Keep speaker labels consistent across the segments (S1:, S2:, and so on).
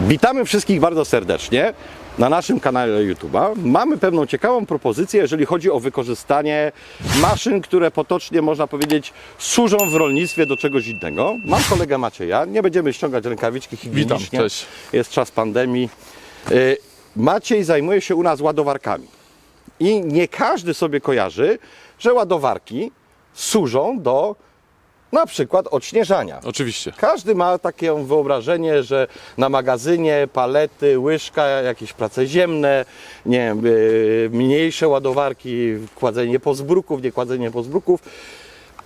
S1: Witamy wszystkich bardzo serdecznie na naszym kanale YouTube'a. Mamy pewną ciekawą propozycję, jeżeli chodzi o wykorzystanie maszyn, które potocznie można powiedzieć służą w rolnictwie do czegoś innego. Mam kolegę Macieja, nie będziemy ściągać rękawiczki higienicznie.
S2: Witam, cześć.
S1: Jest czas pandemii. Y, Maciej zajmuje się u nas ładowarkami. I nie każdy sobie kojarzy, że ładowarki służą do na przykład odśnieżania.
S2: Oczywiście.
S1: Każdy ma takie wyobrażenie, że na magazynie palety, łyżka, jakieś prace ziemne, nie wiem, yy, mniejsze ładowarki, kładzenie pozbruków, nie kładzenie pozbruków,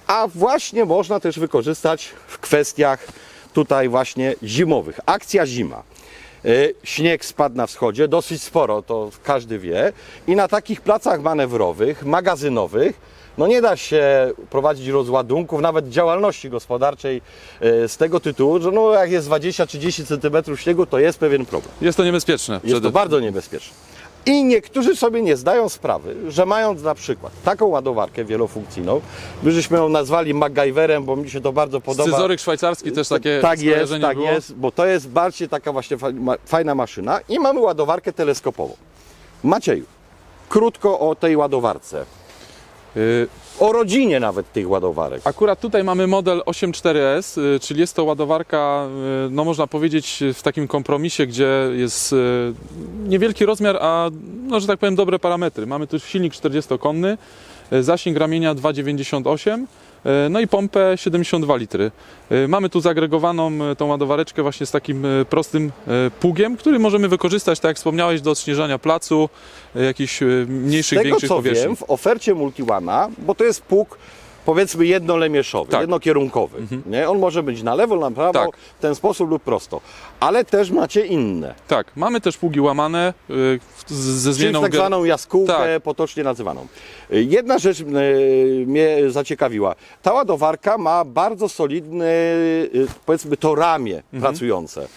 S1: a właśnie można też wykorzystać w kwestiach tutaj właśnie zimowych. Akcja zima. Yy, Śnieg spadł na wschodzie, dosyć sporo, to każdy wie. I na takich placach manewrowych, magazynowych, no nie da się prowadzić rozładunków, nawet działalności gospodarczej yy, z tego tytułu, że no jak jest 20-30 cm śniegu, to jest pewien problem.
S2: Jest to niebezpieczne.
S1: Jest to bardzo niebezpieczne. I niektórzy sobie nie zdają sprawy, że mając na przykład taką ładowarkę wielofunkcyjną, my żeśmy ją nazwali MacGyverem, bo mi się to bardzo podoba.
S2: Scyzoryk szwajcarski też takie
S1: tak jest, tak
S2: było.
S1: jest, bo to jest bardziej taka właśnie fajna maszyna i mamy ładowarkę teleskopową. Macieju, krótko o tej ładowarce. O rodzinie nawet tych ładowarek.
S2: Akurat tutaj mamy model 84S, y, czyli jest to ładowarka, y, no można powiedzieć, w takim kompromisie, gdzie jest y, niewielki rozmiar, a no, że tak powiem dobre parametry. Mamy tu silnik 40-konny, y, zasięg ramienia 2,98 y, no i pompę 72 litry. Y, Mamy tu zagregowaną y, tą ładowareczkę właśnie z takim prostym pługiem, który możemy wykorzystać, tak jak wspomniałeś, do odśnieżania placu, jakichś y,
S1: Z
S2: mniejszych,
S1: tego
S2: większych
S1: co
S2: powierzchni.
S1: wiem, w ofercie Multiwana, bo to jest pług powiedzmy jednolemieszowy,
S2: Tak.
S1: jednokierunkowy. Nie? On może być na lewo, na prawo,
S2: Tak.
S1: w ten sposób lub prosto. Ale też macie inne.
S2: Tak, mamy też pługi łamane y, z- ze
S1: Czyli
S2: zmianą
S1: tak zwaną jaskółkę,
S2: Tak.
S1: potocznie nazywaną. Y, Jedna rzecz y, mnie zaciekawiła. Ta ładowarka ma bardzo solidne, y, powiedzmy to ramię
S2: Mhm.
S1: pracujące.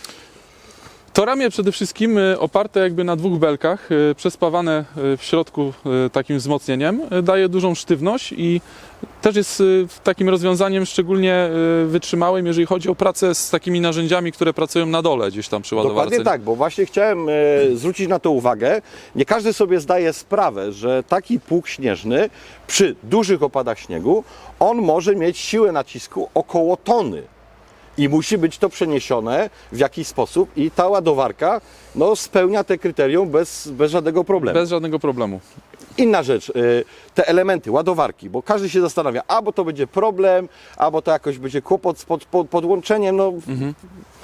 S2: To ramię przede wszystkim y, oparte jakby na dwóch belkach, y, przespawane y, w środku takim wzmocnieniem, daje dużą sztywność i też jest takim rozwiązaniem szczególnie wytrzymałym, jeżeli chodzi o pracę z takimi narzędziami, które pracują na dole gdzieś tam przy ładowarce.
S1: Dokładnie tak, bo właśnie chciałem zwrócić na to uwagę. Nie każdy sobie zdaje sprawę, że taki pług śnieżny przy dużych opadach śniegu, on może mieć siłę nacisku około tony. I musi być to przeniesione w jakiś sposób i ta ładowarka no, spełnia te kryterium bez, bez żadnego problemu.
S2: Bez żadnego problemu.
S1: Inna rzecz, y, te elementy, ładowarki, bo każdy się zastanawia, albo to będzie problem, albo to jakoś będzie kłopot z pod, pod, podłączeniem, no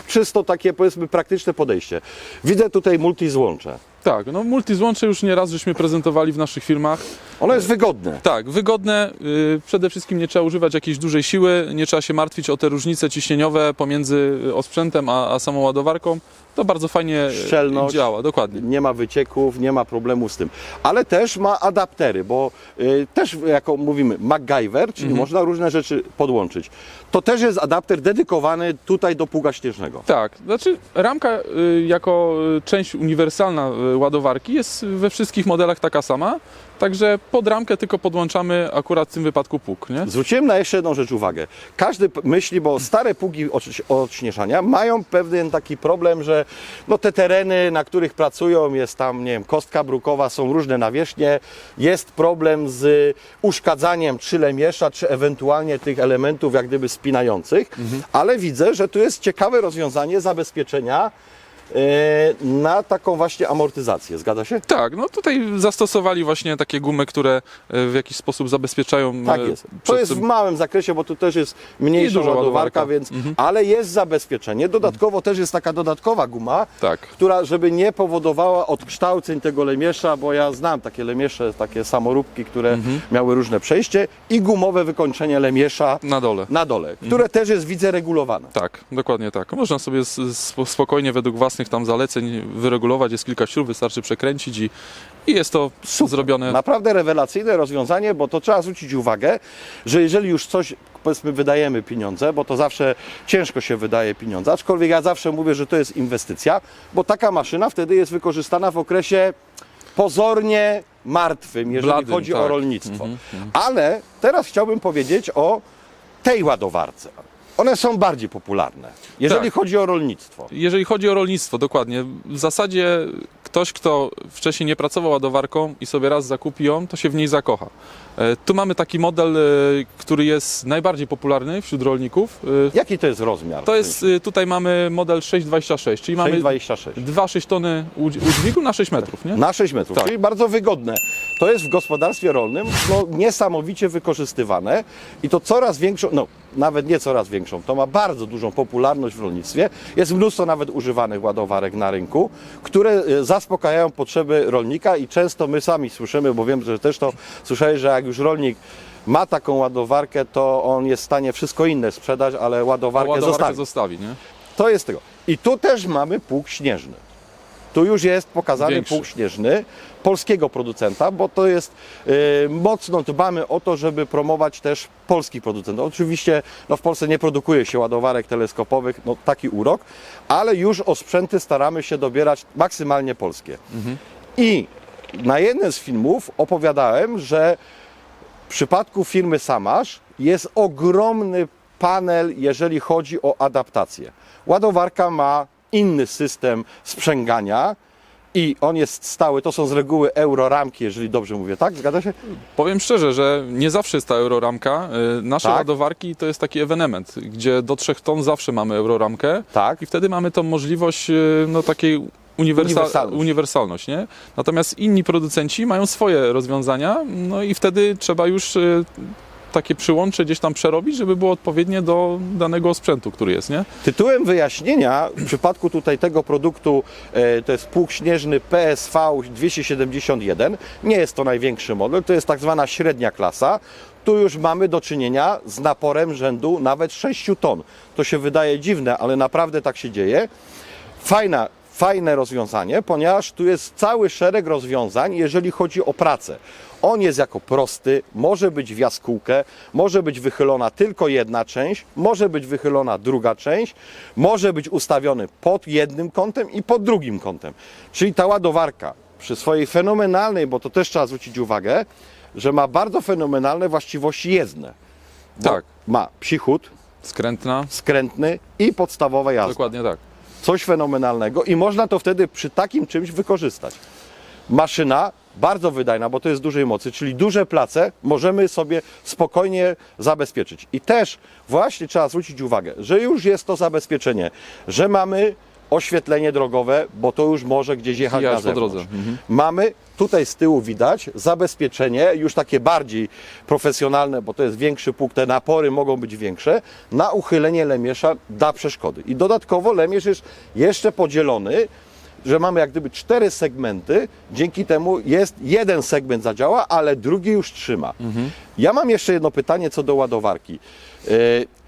S1: czysto takie powiedzmy praktyczne podejście. Widzę tutaj multizłącze.
S2: Tak, no multizłącze już nieraz żeśmy prezentowali w naszych filmach.
S1: Ono jest wygodne.
S2: Tak, wygodne. y, Przede wszystkim nie trzeba używać jakiejś dużej siły, nie trzeba się martwić o te różnice ciśnieniowe pomiędzy y, osprzętem a, a samą ładowarką. To bardzo fajnie y,
S1: Szczelność.
S2: działa, dokładnie.
S1: Nie ma wycieków, nie ma problemu z tym. Ale też ma adaptery, bo y, też jako mówimy MacGyver, czyli można różne rzeczy podłączyć. To też jest adapter dedykowany tutaj do pługa śnieżnego.
S2: Tak, znaczy ramka y, jako y, część uniwersalna y, ładowarki jest we wszystkich modelach taka sama, także pod ramkę tylko podłączamy akurat w tym wypadku pług, nie?
S1: Zwróciłem na jeszcze jedną rzecz uwagę. Każdy myśli, bo stare pługi odś- odśnieżania mają pewien taki problem, że no te tereny, na których pracują, jest tam, nie wiem, kostka brukowa, są różne nawierzchnie, jest problem z uszkadzaniem czy lemiesza, czy ewentualnie tych elementów jak gdyby spinających, ale widzę, że tu jest ciekawe rozwiązanie zabezpieczenia na taką właśnie amortyzację. Zgadza się?
S2: Tak, no tutaj zastosowali właśnie takie gumy, które y, w jakiś sposób zabezpieczają.
S1: Tak
S2: y,
S1: jest. To jest w małym zakresie, bo tu też jest mniejsza ładowarka,
S2: ładowarka.
S1: więc, ale jest zabezpieczenie. Dodatkowo też jest taka dodatkowa guma,
S2: Tak.
S1: która żeby nie powodowała odkształceń tego lemiesza, bo ja znam takie lemiesze, takie samoróbki, które miały różne przejście i gumowe wykończenie lemiesza
S2: Na dole.
S1: na dole, które też jest widzę regulowane.
S2: Tak, dokładnie tak. Można sobie spokojnie według własnych tam zaleceń wyregulować, jest kilka śrub, wystarczy przekręcić i, i jest to zrobione.
S1: Naprawdę rewelacyjne rozwiązanie, bo to trzeba zwrócić uwagę, że jeżeli już coś, powiedzmy, wydajemy pieniądze, bo to zawsze ciężko się wydaje pieniądze, aczkolwiek ja zawsze mówię, że to jest inwestycja, bo taka maszyna wtedy jest wykorzystana w okresie pozornie martwym, jeżeli
S2: Bladym,
S1: chodzi o
S2: tak.
S1: rolnictwo. Ale teraz chciałbym powiedzieć o tej ładowarce. One są bardziej popularne, jeżeli
S2: Tak.
S1: chodzi o rolnictwo.
S2: Jeżeli chodzi o rolnictwo, dokładnie. W zasadzie ktoś, kto wcześniej nie pracował ładowarką i sobie raz zakupi ją, to się w niej zakocha. E, Tu mamy taki model, e, który jest najbardziej popularny wśród rolników. E,
S1: Jaki to jest rozmiar?
S2: To jest, tutaj mamy model 626, czyli mamy
S1: 6,26.
S2: 2,6 tony udź- udźwigu na 6 metrów, nie?
S1: Na 6 metrów,
S2: Tak.
S1: czyli bardzo wygodne. To jest w gospodarstwie rolnym no, niesamowicie wykorzystywane i to coraz większą, no nawet nie coraz większą, to ma bardzo dużą popularność w rolnictwie. Jest mnóstwo nawet używanych ładowarek na rynku, które e, zaspokajają potrzeby rolnika i często my sami słyszymy, bo wiem, że też to słyszałeś, że jak już rolnik ma taką ładowarkę, to on jest w stanie wszystko inne sprzedać, ale ładowarkę,
S2: Ładowarkę
S1: zostawi.
S2: zostawi, nie?
S1: To jest tego. I tu też mamy pług śnieżny. Tu już jest pokazany
S2: Większy.
S1: śnieżny polskiego producenta, bo to jest y, mocno dbamy o to, żeby promować też polskich producentów. Oczywiście no, w Polsce nie produkuje się ładowarek teleskopowych, no taki urok, ale już o sprzęty staramy się dobierać maksymalnie polskie. I na jednym z filmów opowiadałem, że w przypadku firmy Samasz jest ogromny panel, jeżeli chodzi o adaptację. Ładowarka ma inny system sprzęgania i on jest stały. To są z reguły euroramki, jeżeli dobrze mówię, tak? Zgadza się?
S2: Powiem szczerze, że nie zawsze jest ta euroramka. Y, Nasze
S1: Tak.
S2: ładowarki to jest taki ewenement, gdzie do 3 ton zawsze mamy euroramkę.
S1: Tak.
S2: I wtedy mamy tą możliwość y, no, takiej uniwersa-
S1: Uniwersalność.
S2: uniwersalność. Nie? Natomiast inni producenci mają swoje rozwiązania, no i wtedy trzeba już y, takie przyłącze gdzieś tam przerobić, żeby było odpowiednie do danego sprzętu, który jest, nie?
S1: Tytułem wyjaśnienia w przypadku tutaj tego produktu e, to jest pług śnieżny PSV 271. Nie jest to największy model, to jest tak zwana średnia klasa. Tu już mamy do czynienia z naporem rzędu nawet 6 ton. To się wydaje dziwne, ale naprawdę tak się dzieje. Fajna, fajne rozwiązanie, ponieważ tu jest cały szereg rozwiązań, jeżeli chodzi o pracę. On jest jako prosty, może być w jaskółkę, może być wychylona tylko jedna część, może być wychylona druga część, może być ustawiony pod jednym kątem i pod drugim kątem. Czyli ta ładowarka przy swojej fenomenalnej, bo to też trzeba zwrócić uwagę, że ma bardzo fenomenalne właściwości jezdne.
S2: Tak.
S1: Ma psi chód,
S2: Skrętna.
S1: skrętny i podstawowa jazda
S2: Dokładnie tak.
S1: coś fenomenalnego i można to wtedy przy takim czymś wykorzystać. Maszyna bardzo wydajna, bo to jest dużej mocy, czyli duże place możemy sobie spokojnie zabezpieczyć. I też właśnie trzeba zwrócić uwagę, że już jest to zabezpieczenie, że mamy oświetlenie drogowe, bo to już może gdzieś jechać
S2: Jechać
S1: na
S2: po
S1: zewnątrz.
S2: drodze. Mhm.
S1: Mamy tutaj z tyłu widać zabezpieczenie, już takie bardziej profesjonalne, bo to jest większy pług, te napory mogą być większe, na uchylenie lemiesza da przeszkody. I dodatkowo lemierz jest jeszcze podzielony, że mamy jak gdyby cztery segmenty, dzięki temu jest jeden segment zadziała, ale drugi już trzyma. Ja mam jeszcze jedno pytanie co do ładowarki. E,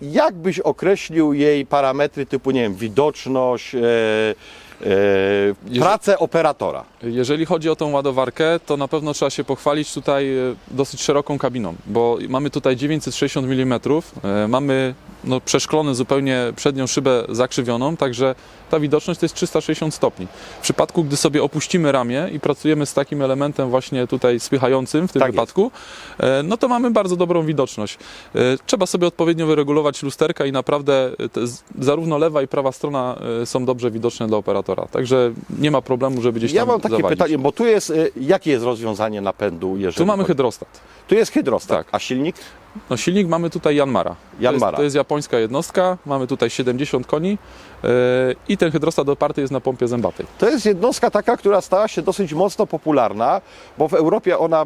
S1: Jak byś określił jej parametry typu, nie wiem, widoczność, e, e, pracę operatora?
S2: Jeżeli chodzi o tą ładowarkę, to na pewno trzeba się pochwalić tutaj dosyć szeroką kabiną, bo mamy tutaj 960 mm, mamy no, przeszklony zupełnie przednią szybę zakrzywioną, także ta widoczność to jest 360 stopni. W przypadku, gdy sobie opuścimy ramię i pracujemy z takim elementem właśnie tutaj spychającym w tym
S1: Tak jest.
S2: wypadku, e, no to mamy bardzo dobrą widoczność. E, Trzeba sobie odpowiednio wyregulować lusterka i naprawdę zarówno lewa i prawa strona e, są dobrze widoczne dla operatora, także nie ma problemu, żeby gdzieś
S1: Ja
S2: tam
S1: mam takie
S2: zawalić.
S1: pytanie, bo tu jest, jakie jest rozwiązanie napędu? Jeżeli
S2: Tu mamy hydrostat.
S1: Tu jest hydrostat,
S2: Tak.
S1: a silnik?
S2: No silnik mamy tutaj Janmara. To
S1: Janmara.
S2: jest, to jest japońska jednostka, mamy tutaj 70 koni yy, i ten hydrostat oparty jest na pompie zębatej.
S1: To jest jednostka taka, która stała się dosyć mocno popularna, bo w Europie ona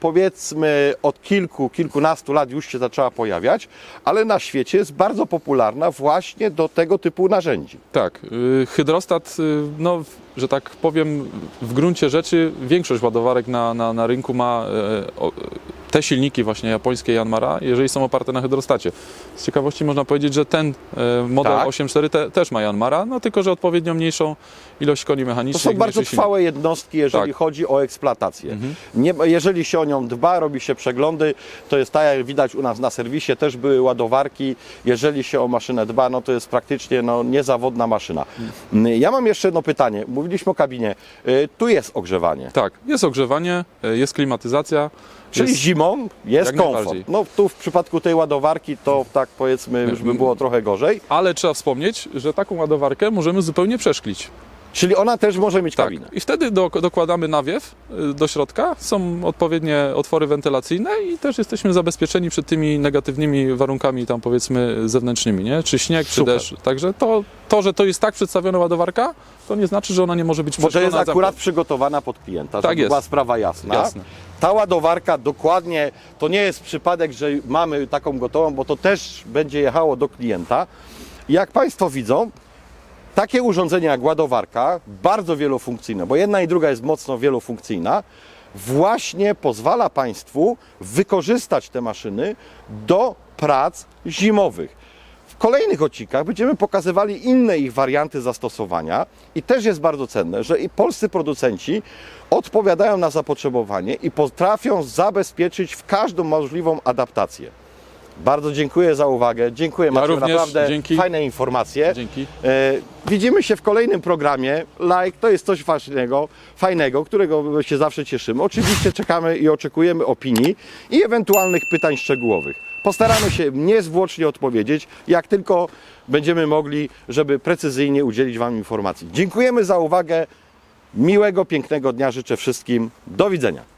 S1: powiedzmy od kilku, kilkunastu lat już się zaczęła pojawiać, ale na świecie jest bardzo popularna właśnie do tego typu narzędzi.
S2: Tak, yy, hydrostat, yy, no, że tak powiem, w gruncie rzeczy większość ładowarek na, na, na rynku ma yy, o, te silniki właśnie japońskie Janmara, jeżeli są oparte na hydrostacie. Z ciekawości można powiedzieć, że ten yy, model
S1: Tak.
S2: 8.4 te, też ma Janmara, no tylko, że odpowiednio mniejszą ilość koni
S1: To
S2: mechanicznych.
S1: są bardzo
S2: mniejszy silnik.
S1: trwałe jednostki, jeżeli
S2: Tak.
S1: chodzi o eksploatację.
S2: Mhm.
S1: Nie, jeżeli się o nią dba, robi się przeglądy, to jest tak jak widać u nas na serwisie, też były ładowarki. Jeżeli się o maszynę dba, no to jest praktycznie no, niezawodna maszyna.
S2: Mhm.
S1: Ja mam jeszcze jedno pytanie. Mówiliśmy o kabinie. Y, Tu jest ogrzewanie.
S2: Tak, jest ogrzewanie, y, jest klimatyzacja.
S1: Czyli
S2: Jest-
S1: zimą jest komfort. No tu w przypadku tej ładowarki to tak powiedzmy już by było trochę gorzej.
S2: Ale trzeba wspomnieć, że taką ładowarkę możemy zupełnie przeszklić.
S1: Czyli ona też może mieć
S2: Tak.
S1: kabinę.
S2: I wtedy do, dokładamy nawiew y, do środka, są odpowiednie otwory wentylacyjne i też jesteśmy zabezpieczeni przed tymi negatywnymi warunkami tam powiedzmy zewnętrznymi, nie? Czy śnieg, czy
S1: Super.
S2: deszcz. Także to, to, że to jest tak przedstawiona ładowarka, to nie znaczy, że ona nie może być
S1: Bo to jest akurat przygotowana pod klienta,
S2: Tak jest.
S1: była sprawa jasna.
S2: Jasne.
S1: Ta ładowarka dokładnie, to nie jest przypadek, że mamy taką gotową, bo to też będzie jechało do klienta. Jak Państwo widzą, takie urządzenie jak ładowarka, bardzo wielofunkcyjne, bo jedna i druga jest mocno wielofunkcyjna, właśnie pozwala Państwu wykorzystać te maszyny do prac zimowych. W kolejnych odcinkach będziemy pokazywali inne ich warianty zastosowania i też jest bardzo cenne, że i polscy producenci odpowiadają na zapotrzebowanie i potrafią zabezpieczyć w każdą możliwą adaptację. Bardzo dziękuję za uwagę. Dziękuję
S2: również
S1: naprawdę
S2: dzięki.
S1: fajne informacje.
S2: Dzięki.
S1: E, widzimy się w kolejnym programie. Like to jest coś fajnego, fajnego, którego się zawsze cieszymy. Oczywiście czekamy i oczekujemy opinii i ewentualnych pytań szczegółowych. Postaramy się niezwłocznie odpowiedzieć, jak tylko będziemy mogli, żeby precyzyjnie udzielić Wam informacji. Dziękujemy za uwagę. Miłego, pięknego dnia życzę wszystkim. Do widzenia.